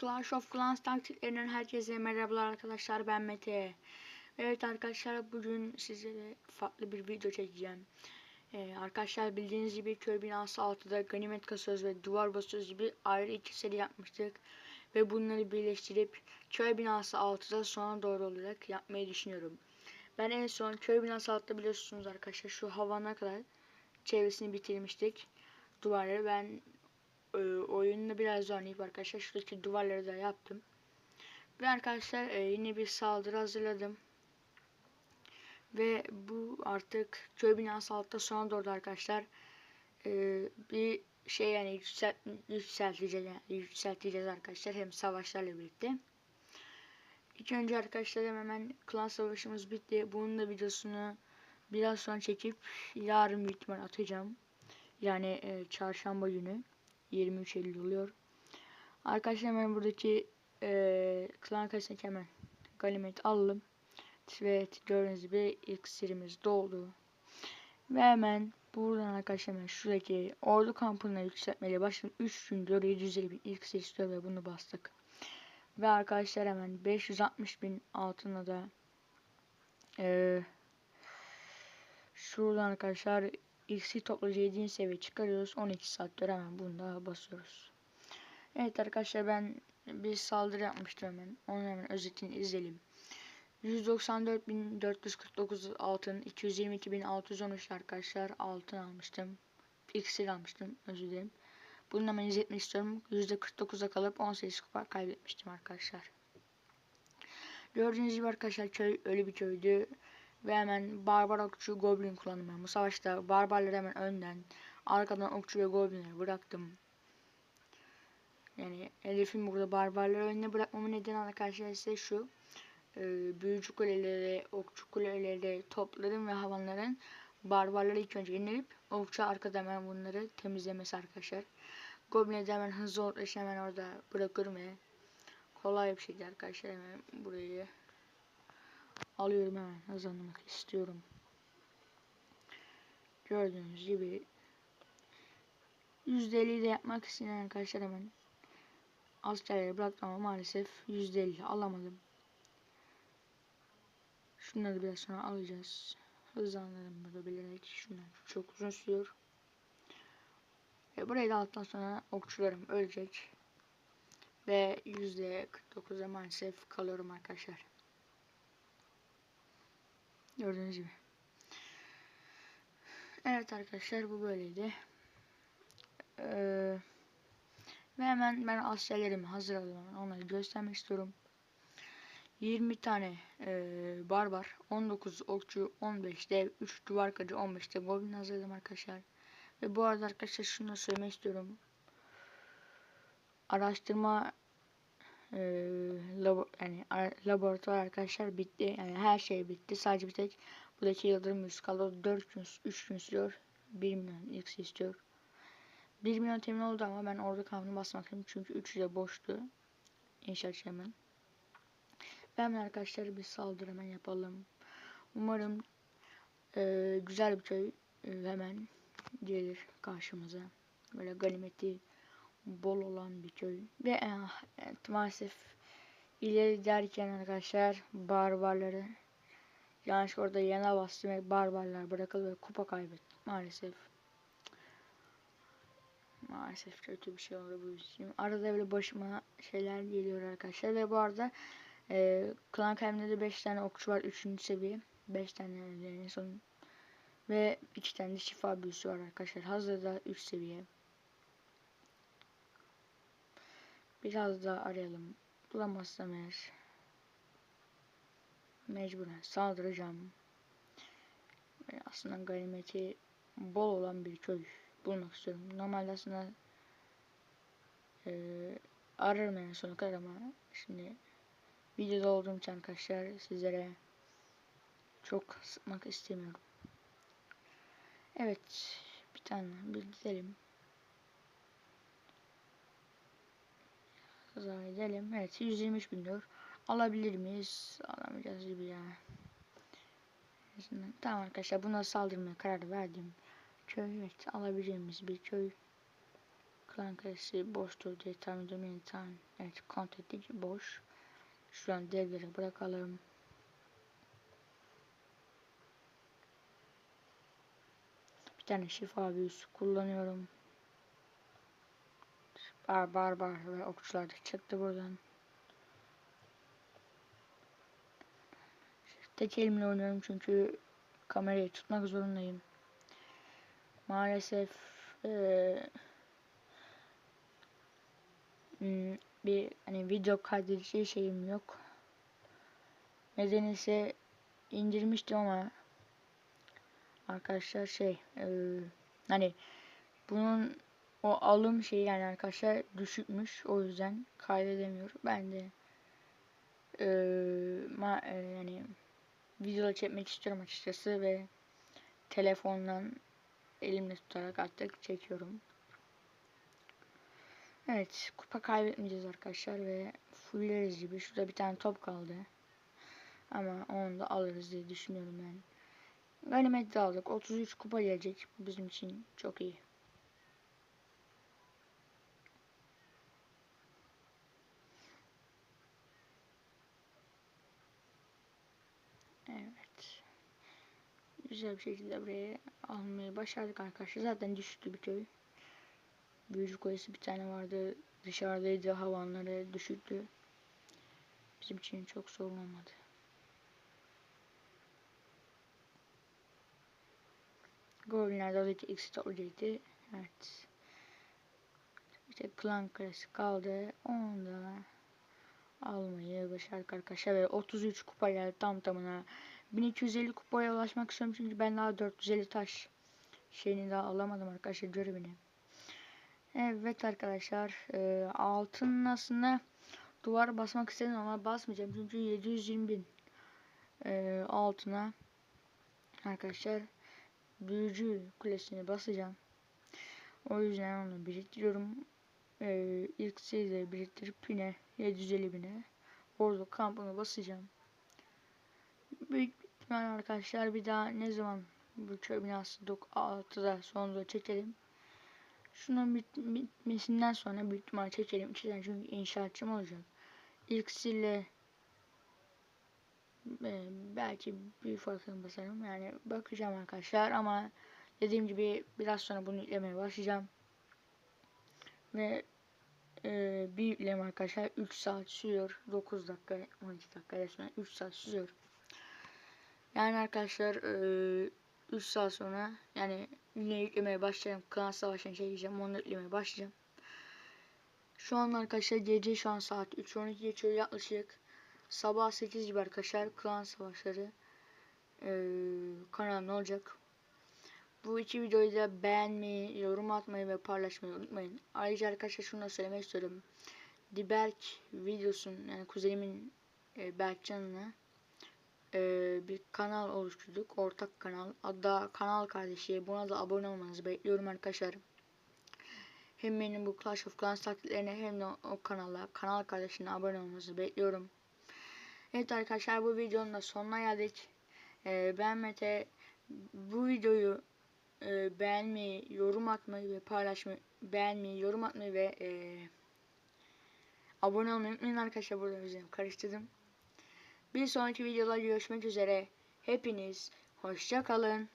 Clash of Clans taktiklerinden herkese merhabalar arkadaşlar ben Mete. Evet arkadaşlar bugün sizlere farklı bir video çekeceğim. Ee, arkadaşlar bildiğiniz gibi köy binası altıda ganimet kasıyoruz ve duvar basıyoruz gibi ayrı iki seri yapmıştık. Ve bunları birleştirip köy binası altıda sona doğru olarak yapmayı düşünüyorum. Ben en son köy binası altıda biliyorsunuz arkadaşlar şu havana kadar çevresini bitirmiştik. Duvarları ben e, oyununu biraz oynayıp arkadaşlar şuradaki duvarları da yaptım. Ve arkadaşlar e, yine bir saldırı hazırladım. Ve bu artık köy binası altta sona doğru arkadaşlar e, bir şey yani yükselt, yükselteceğiz, yani yükselteceğiz arkadaşlar hem savaşlarla birlikte. İlk önce arkadaşlar hemen klan savaşımız bitti. Bunun da videosunu biraz sonra çekip yarın büyük atacağım. Yani e, çarşamba günü. 23 Eylül oluyor. Arkadaşlar hemen buradaki e, klan kasındaki hemen ganimet alalım. Evet gördüğünüz gibi ilk serimiz doldu. Ve hemen buradan arkadaşlar hemen şuradaki ordu kampına yükseltmeye başladım. 3 gündür 750 bin ilk seri istiyor ve bunu bastık. Ve arkadaşlar hemen 560 bin altına da e, şuradan arkadaşlar X'i toplayıcı 7. seviye çıkarıyoruz. 12 saattir hemen bunu da basıyoruz. Evet arkadaşlar ben bir saldırı yapmıştım hemen. Onu hemen özetini izleyelim. 194.449 altın, 222.613 arkadaşlar altın almıştım. X'il almıştım özür dilerim. Bunu hemen izletmek istiyorum. %49'a kalıp 18 kupa kaybetmiştim arkadaşlar. Gördüğünüz gibi arkadaşlar köy ölü bir köydü. Ve hemen barbar okçu goblin kullandım ben. Bu savaşta barbarları hemen önden arkadan okçu ve goblinleri bıraktım. Yani hedefim burada barbarları önüne bırakmamın nedeni arkadaşlar ise şu. E, büyücü kuleleri, okçu kuleleri topladım ve havanların barbarları ilk önce indirip okçu arkada hemen bunları temizlemesi arkadaşlar. Goblin'e de hemen hızlı olduğu hemen orada bırakıyorum ve kolay bir şekilde arkadaşlar hemen burayı alıyorum hemen hızlanmak istiyorum. Gördüğünüz gibi %50 de yapmak isteyen arkadaşlar hemen askerleri bıraktım ama maalesef %50 alamadım. Şunları biraz sonra alacağız. Hızlandırdım burada bilerek. Şunlar çok uzun sürüyor. Ve burayı da aldıktan sonra okçularım ölecek. Ve %49'a maalesef kalıyorum arkadaşlar. Gördüğünüz gibi. Evet arkadaşlar bu böyleydi. Ee, ve hemen ben askerlerimi hazırladım. Onları göstermek istiyorum. 20 tane e, barbar, 19 okçu, 15 dev, 3 duvar kacı, 15 de goblin hazırladım arkadaşlar. Ve bu arada arkadaşlar şunu da söylemek istiyorum. Araştırma e, labo, yani laboratuvar arkadaşlar bitti. Yani her şey bitti. Sadece bir tek buradaki yıldırım yüz kaldı. 4 gün, 3 gün sürüyor. 1 milyon x istiyor. 1 milyon temin oldu ama ben orada kampını basmadım. Çünkü 3'ü de boştu. İnşaat hemen. Ben arkadaşlar bir saldırı hemen yapalım. Umarım e, güzel bir köy e, hemen gelir karşımıza. Böyle ganimeti bol olan bir köy. Ve evet, maalesef ileri derken arkadaşlar barbarları yanlış orada yana bastım ve barbarlar bırakıldı ve kupa kaybettim maalesef. Maalesef kötü bir şey oldu bu için. Arada böyle başıma şeyler geliyor arkadaşlar ve bu arada e, klan kalemde 5 tane okçu var 3. seviye. 5 tane en son ve 2 tane de şifa büyüsü var arkadaşlar. Hazırda 3 seviye. Biraz daha arayalım. Bulamazsam eğer mecburen saldıracağım. Aslında ganimeti bol olan bir köy bulmak istiyorum. Normalde aslında e, ararım yani sona kadar ama şimdi videoda olduğum için arkadaşlar sizlere çok sıkmak istemiyorum. Evet bir tane bir gidelim. Kaza edelim. Evet 123 bin diyor. Alabilir miyiz? Alamayacağız gibi ya. Tamam arkadaşlar buna saldırmaya karar verdim. Köy evet alabileceğimiz bir köy. Klan kalesi boştur diye tahmin ediyorum. Yani evet kontrol edici boş. Şu an devleri bırakalım. Bir tane şifa büyüsü kullanıyorum. Bar barbar ve okçular da çıktı buradan. Tek elimle oynuyorum çünkü kamerayı tutmak zorundayım. Maalesef hmm, bir hani video kaydedici şeyim yok. Nedeni ise indirmiştim ama arkadaşlar şey eee, hani bunun o alım şeyi yani arkadaşlar düşükmüş o yüzden kaydedemiyorum. Ben de eee, ma, eee, yani video çekmek istiyorum açıkçası ve telefondan elimle tutarak artık çekiyorum. Evet kupa kaybetmeyeceğiz arkadaşlar ve fulleriz gibi. Şurada bir tane top kaldı. Ama onu da alırız diye düşünüyorum ben. Ganimet de aldık. 33 kupa gelecek. Bizim için çok iyi. Evet. Güzel bir şekilde buraya almayı başardık arkadaşlar. Zaten düşüktü bir köy. Büyücü kulesi bir tane vardı. Dışarıdaydı. Havanları düşüktü. Bizim için çok sorun olmadı. Goblinler de oradaki ikisi. Evet. İşte klan kulesi kaldı. Onu da almayı başardık arkadaşlar. Ve 33 kupa geldi tam tamına. 1250 kupaya ulaşmak istiyorum çünkü ben daha 450 taş şeyini daha alamadım arkadaşlar görevini. Evet arkadaşlar e, altın aslında duvar basmak istedim ama basmayacağım çünkü 720 bin e, altına arkadaşlar büyücü kulesini basacağım. O yüzden onu biriktiriyorum. E, ilk seyirde biriktirip yine 750 bine orada kampını basacağım. Büyük ihtimal arkadaşlar bir daha ne zaman bu köy binası 6'da sonunda çekelim. Şunun bit bitmesinden sonra büyük ihtimal çekelim. Çünkü inşaatçım olacak. İlkisiyle e, belki bir farkını basarım. Yani bakacağım arkadaşlar ama dediğim gibi biraz sonra bunu yüklemeye başlayacağım. Ve e, bir yükleme arkadaşlar 3 saat sürüyor. 9 dakika 12 dakika resmen 3 saat sürüyor. Yani arkadaşlar e, 3 saat sonra yani yine yüklemeye başlayacağım. Klan Savaşı'nı diyeceğim. Onu yüklemeye başlayacağım. Şu an arkadaşlar gece şu an saat 3.12 geçiyor yaklaşık. Sabah 8 gibi arkadaşlar Klan Savaşları e, kanalımda olacak. Bu iki videoyu da beğenmeyi, yorum atmayı ve paylaşmayı unutmayın. Ayrıca arkadaşlar şunu da söylemek istiyorum. Diberk videosun yani kuzenimin e, Berkcan'la e, bir kanal oluşturduk. Ortak kanal. Adı Kanal Kardeşi. Buna da abone olmanızı bekliyorum arkadaşlar. Hem benim bu Clash of Clans taklitlerine hem de o kanala, kanal kardeşine abone olmanızı bekliyorum. Evet arkadaşlar bu videonun da sonuna geldik. E, ben Mete. Bu videoyu e, beğenmeyi, yorum atmayı ve paylaşmayı, beğenmeyi, yorum atmayı ve e, abone olmayı unutmayın arkadaşlar. Burada üzerine karıştırdım. Bir sonraki videoda görüşmek üzere. Hepiniz hoşça kalın.